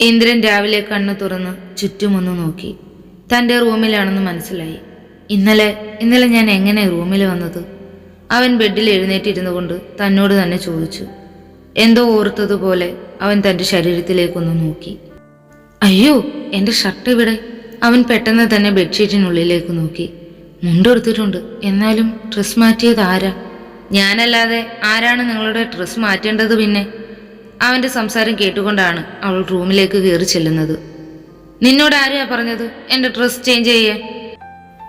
ഇന്ദ്രൻ രാവിലെ കണ്ണു തുറന്ന് ചുറ്റുമൊന്ന് നോക്കി. തന്റെ റൂമിലാണെന്ന് മനസ്സിലായി. ഇന്നലെ ഇന്നലെ ഞാൻ എങ്ങനെ റൂമിൽ വന്നത്? അവൻ ബെഡിൽ എഴുന്നേറ്റിരുന്നു കൊണ്ട് തന്നോട് തന്നെ ചോദിച്ചു. എന്തോ ഓർത്തതുപോലെ അവൻ തന്റെ ശരീരത്തിലേക്കൊന്ന് നോക്കി. അയ്യോ എന്റെ ഷർട്ട് ഇവിടെ അവൻ പെട്ടെന്ന് തന്നെ ബെഡ്ഷീറ്റിനുള്ളിലേക്ക് നോക്കി. മുണ്ടെടുത്തിട്ടുണ്ട്. എന്നാലും ഡ്രസ് മാറ്റിയത് ആരാ? ഞാനല്ലാതെ ആരാണ് നിങ്ങളുടെ ഡ്രസ് മാറ്റേണ്ടത് പിന്നെ? അവന്റെ സംസാരം കേട്ടുകൊണ്ടാണ് അവൾ റൂമിലേക്ക് കയറി ചെല്ലുന്നത്. നിന്നോട് ആരെയാ പറഞ്ഞത്? എന്റെ ഡ്രസ് ചേഞ്ച് ചെയ്യാൻ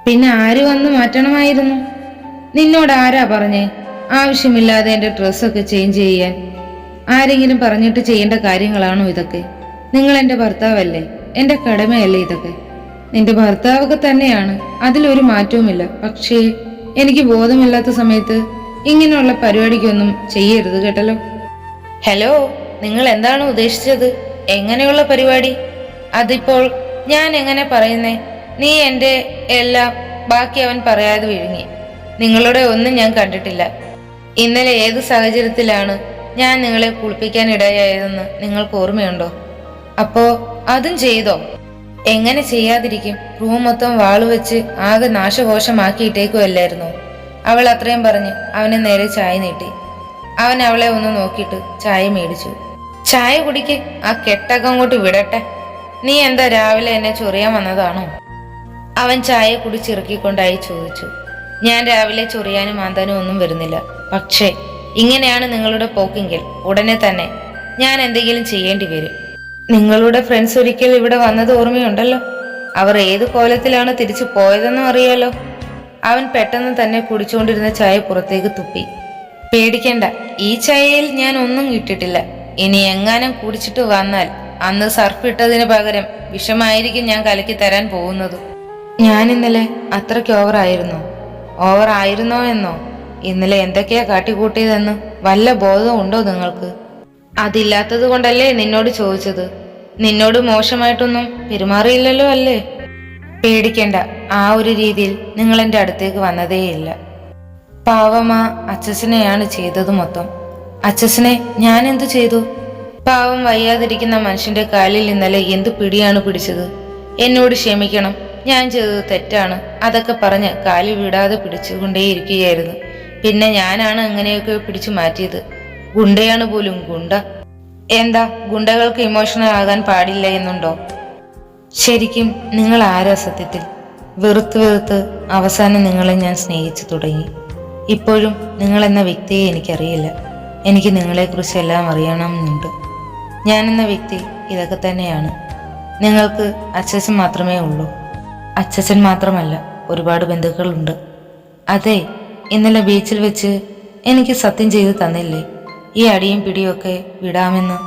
പിന്നെ ആര് വന്ന് മാറ്റണമായിരുന്നു? നിന്നോട് ആരാ പറഞ്ഞേ? ആവശ്യമില്ലാതെ എന്റെ ഡ്രസ്സൊക്കെ ചേഞ്ച് ചെയ്യാൻ. ആരെങ്കിലും പറഞ്ഞിട്ട് ചെയ്യേണ്ട കാര്യങ്ങളാണോ ഇതൊക്കെ? നിങ്ങൾ എന്റെ ഭർത്താവല്ലേ? എന്റെ കടമയല്ലേ ഇതൊക്കെ? നിന്റെ ഭർത്താവൊക്കെ തന്നെയാണ്. അതിലൊരു മാറ്റവുമില്ല. പക്ഷേ എനിക്ക് ബോധമില്ലാത്ത സമയത്ത് ഇങ്ങനെയുള്ള പരിപാടിക്കൊന്നും ചെയ്യരുത് കേട്ടല്ലോ. ഹലോ നിങ്ങൾ എന്താണ് ഉദ്ദേശിച്ചത്? എങ്ങനെയുള്ള പരിപാടി? അതിപ്പോൾ ഞാൻ എങ്ങനെ പറയുന്നേ? നീ എന്റെ എല്ലാം ബാക്കി അവൻ പറയാതെ വിഴുങ്ങി. നിങ്ങളുടെ ഒന്നും ഞാൻ കണ്ടിട്ടില്ല. ഇന്നലെ ഏത് സാഹചര്യത്തിലാണ് ഞാൻ നിങ്ങളെ കുളിപ്പിക്കാൻ ഇടയായതെന്ന് നിങ്ങൾക്ക് ഓർമ്മയുണ്ടോ? അപ്പോ അതും ചെയ്തോ? എങ്ങനെ ചെയ്യാതിരിക്കും? റൂം മൊത്തം വാളുവെച്ച് ആകെ നാശകോശമാക്കിയിട്ടേക്കുമല്ലായിരുന്നു അവൾ അത്രയും പറഞ്ഞ് അവനെ നേരെ ചായ നീട്ടി. അവൻ അവളെ ഒന്ന് നോക്കിയിട്ട് ചായ മേടിച്ചു. ചായ കുടിക്ക് ആ കെട്ടകം അങ്ങോട്ട് വിടട്ടെ. നീ എന്താ രാവിലെ എന്നെ ചൊറിയാൻ വന്നതാണോ? അവൻ ചായ കുടിച്ചിറക്കിക്കൊണ്ടായി ചോദിച്ചു. ഞാൻ രാവിലെ ചൊറിയാനും മാന്താനും ഒന്നും വരുന്നില്ല. പക്ഷേ ഇങ്ങനെയാണ് നിങ്ങളുടെ പോക്കെങ്കിൽ ഉടനെ തന്നെ ഞാൻ എന്തെങ്കിലും ചെയ്യേണ്ടി വരും. നിങ്ങളുടെ ഫ്രണ്ട്സ് ഒരിക്കൽ ഇവിടെ വന്നത് ഓർമ്മയുണ്ടല്ലോ? അവർ ഏത് കോലത്തിലാണ് തിരിച്ചു പോയതെന്നും അറിയാലോ? അവൻ പെട്ടെന്ന് തന്നെ കുടിച്ചുകൊണ്ടിരുന്ന ചായ പുറത്തേക്ക് തുപ്പി. പേടിക്കണ്ട. ഈ ചായയിൽ ഞാൻ ഒന്നും കിട്ടിട്ടില്ല ഇനി എങ്ങാനും കുടിച്ചിട്ട് വന്നാൽ അന്ന് സർഫ് ഇട്ടതിന് പകരം വിഷമായിരിക്കും ഞാൻ കലക്കി തരാൻ പോകുന്നത്. ഞാൻ ഇന്നലെ അത്രയ്ക്ക് ഓവർ ആയിരുന്നോ. ഓവർ ആയിരുന്നോ എന്നോ? ഇന്നലെ എന്തൊക്കെയാ കാട്ടിക്കൂട്ടിയതെന്ന് വല്ല ബോധം ഉണ്ടോ നിങ്ങൾക്ക്? അതില്ലാത്തത് കൊണ്ടല്ലേ നിന്നോട് ചോദിച്ചത്? നിന്നോട് മോശമായിട്ടൊന്നും പെരുമാറിയില്ലല്ലോ അല്ലേ? പേടിക്കേണ്ട. ആ ഒരു രീതിയിൽ നിങ്ങൾ എന്റെ അടുത്തേക്ക് വന്നതേയില്ല. പാവമാ അച്ചസിനെയാണ് ചെയ്തത് മൊത്തം. അച്ചസിനെ ഞാൻ എന്തു ചെയ്തു? പാവം വയ്യാതിരിക്കുന്ന മനുഷ്യന്റെ കാലിൽ ഇന്നലെ എന്ത് പിടിയാണ് പിടിച്ചത്? എന്നോട് ക്ഷമിക്കണം ഞാൻ ചെയ്തത് തെറ്റാണ്. അതൊക്കെ പറഞ്ഞ് കാലി വിടാതെ പിടിച്ചുകൊണ്ടേയിരിക്കുകയായിരുന്നു. പിന്നെ ഞാനാണ് അങ്ങനെയൊക്കെ പിടിച്ചു മാറ്റിയത്. ഗുണ്ടയാണ് പോലും ഗുണ്ട. എന്താ ഗുണ്ടകൾക്ക് ഇമോഷണൽ ആകാൻ പാടില്ല എന്നുണ്ടോ? ശരിക്കും നിങ്ങൾ ആരാ സത്യത്തിൽ? വെറുത്ത് വെറുത്ത് അവസാനം നിങ്ങളെ ഞാൻ സ്നേഹിച്ചു തുടങ്ങി. ഇപ്പോഴും നിങ്ങളെന്ന വ്യക്തിയെ എനിക്കറിയില്ല. എനിക്ക് നിങ്ങളെക്കുറിച്ച് എല്ലാം അറിയണമെന്നുണ്ട് ഞാനെന്ന വ്യക്തി ഇതൊക്കെ തന്നെയാണ്. നിങ്ങൾക്ക് അച്ഛൻ മാത്രമേ ഉള്ളൂ. അച്ഛൻ മാത്രമല്ല ഒരുപാട് ബന്ധുക്കളുണ്ട്. അതെ ഇന്നലെ ബീച്ചിൽ വെച്ച് എനിക്ക് സത്യം ചെയ്ത് തന്നില്ലേ? ഈ അടിയും പിടിയൊക്കെ വിടാമെന്ന്.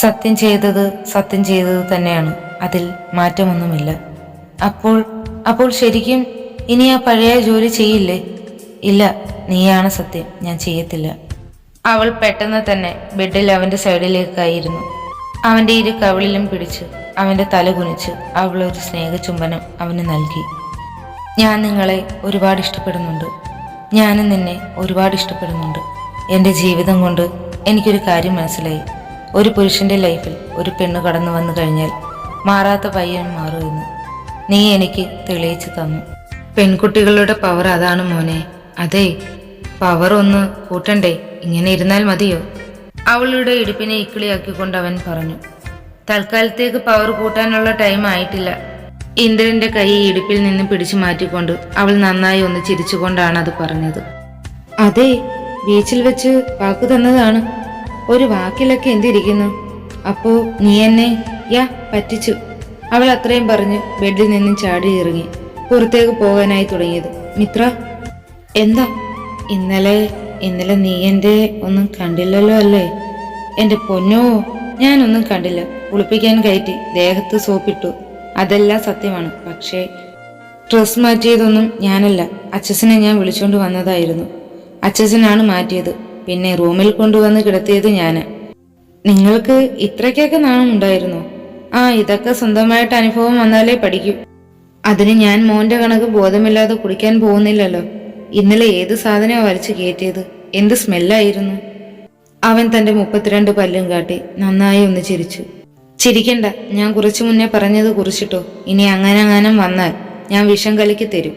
സത്യം ചെയ്തത് സത്യം ചെയ്തത് തന്നെയാണ്. അതിൽ മാറ്റമൊന്നുമില്ല. അപ്പോൾ അപ്പോൾ ശരിക്കും ഇനി ആ പഴയ ജോലി ചെയ്യില്ലേ? ഇല്ല നീയാണ് സത്യം. ഞാൻ ചെയ്യത്തില്ല. അവൾ പെട്ടെന്ന് തന്നെ ബെഡിൽ അവന്റെ സൈഡിലേക്കായിരുന്നു. അവന്റെ ഇരു കവിളിലും പിടിച്ച് അവന്റെ തല കുനിച്ച് അവൾ ഒരു സ്നേഹചുംബനം അവന് നൽകി. ഞാൻ നിങ്ങളെ ഒരുപാട് ഇഷ്ടപ്പെടുന്നുണ്ട്. ഞാനും നിന്നെ ഒരുപാട് ഇഷ്ടപ്പെടുന്നുണ്ട്. എന്റെ ജീവിതം കൊണ്ട് എനിക്കൊരു കാര്യം മനസ്സിലായി. ഒരു പുരുഷന്റെ ലൈഫിൽ ഒരു പെണ്ണ് കടന്നു വന്നു കഴിഞ്ഞാൽ മാറാത്ത പയ്യൻ മാറുമെന്ന് നീ എനിക്ക് തെളിയിച്ചു തന്നു. പെൺകുട്ടികളുടെ പവർ അതാണ് മോനെ. അതെ പവർ ഒന്ന് കൂട്ടണ്ടേ ഇങ്ങനെ ഇരുന്നാൽ മതിയോ? അവളുടെ ഇടുപ്പിനെ ഇക്കിളിയാക്കിക്കൊണ്ട് അവൻ പറഞ്ഞു. തൽക്കാലത്തേക്ക് പവർ കൂട്ടാനുള്ള ടൈം ആയിട്ടില്ല. ഇന്ദ്രന്റെ കൈ ഇടുപ്പിൽ നിന്ന് പിടിച്ചു മാറ്റിക്കൊണ്ട് അവൾ നന്നായി ഒന്ന് ചിരിച്ചുകൊണ്ടാണ് അത് പറഞ്ഞത്. അതെ ബീച്ചിൽ വെച്ച് വാക്ക് തന്നതാണ്. ഒരു വാക്കിലൊക്കെ എന്തിരിക്കുന്നു? അപ്പോ നീ എന്നെ യാ പറ്റിച്ചു. അവൾ അത്രയും പറഞ്ഞ് ബെഡിൽ നിന്നും ചാടി ഇറങ്ങി. പുറത്തേക്ക് പോകാനായി തുടങ്ങിയത്. മിത്ര എന്താ? ഇന്നലെ ഇന്നലെ നീ എന്റെ ഒന്നും കണ്ടില്ലല്ലോ അല്ലേ? എന്റെ പൊന്നോ ഞാനൊന്നും കണ്ടില്ല. കുളിപ്പിക്കാൻ കയറ്റി ദേഹത്ത് സോപ്പിട്ടു അതെല്ലാം സത്യമാണ്. പക്ഷേ ഡ്രസ് മാറ്റിയതൊന്നും ഞാനല്ല. അച്ഛസിനെ ഞാൻ വിളിച്ചുകൊണ്ട് വന്നതായിരുന്നു. അച്ഛസിനാണ് മാറ്റിയത്. പിന്നെ റൂമിൽ കൊണ്ടുവന്ന് കിടത്തിയത് ഞാൻ നിങ്ങൾക്ക് ഇത്രയ്ക്കൊക്കെ നാണം ഉണ്ടായിരുന്നു? ആ ഇതൊക്കെ സ്വന്തമായിട്ട് അനുഭവം വന്നാലേ പഠിക്കൂ. അതിന് ഞാൻ മോന്റെ കണക്ക് ബോധമില്ലാതെ കുടിക്കാൻ പോകുന്നില്ലല്ലോ. ഇന്നലെ ഏത് സാധനമാണ് വലിച്ചു കയറ്റിയത്? എന്ത് സ്മെല്ലായിരുന്നു? അവൻ തന്റെ മുപ്പത്തിരണ്ട് പല്ലും കാട്ടി നന്നായി ഒന്ന് ചിരിച്ചു. ചിരിക്കണ്ട ഞാൻ കുറച്ചു മുന്നേ പറഞ്ഞത് കുറിച്ചിട്ടോ. ഇനി അങ്ങനെ അങ്ങനെ വന്നാൽ ഞാൻ വിഷം കലക്കി തരും.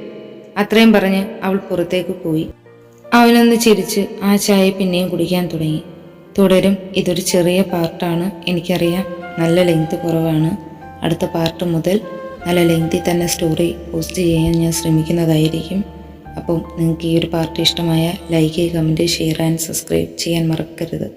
അത്രയും പറഞ്ഞ് അവൾ പുറത്തേക്ക് പോയി. അവനൊന്ന് ചിരിച്ച് ആ ചായ പിന്നെയും കുടിക്കാൻ തുടങ്ങി. തുടരും ഇതൊരു ചെറിയ പാർട്ടാണ്. എനിക്കറിയാം നല്ല ലെങ്ത് കുറവാണ്. അടുത്ത പാർട്ട് മുതൽ നല്ല ലെങ്തി തന്നെ സ്റ്റോറി പോസ്റ്റ് ചെയ്യാൻ ഞാൻ ശ്രമിക്കുന്നതായിരിക്കും. അപ്പം നിങ്ങൾക്ക് ഈ ഒരു പാർട്ടി ഇഷ്ടമായ like comment share and subscribe ചെയ്യാൻ മറക്കരുത്.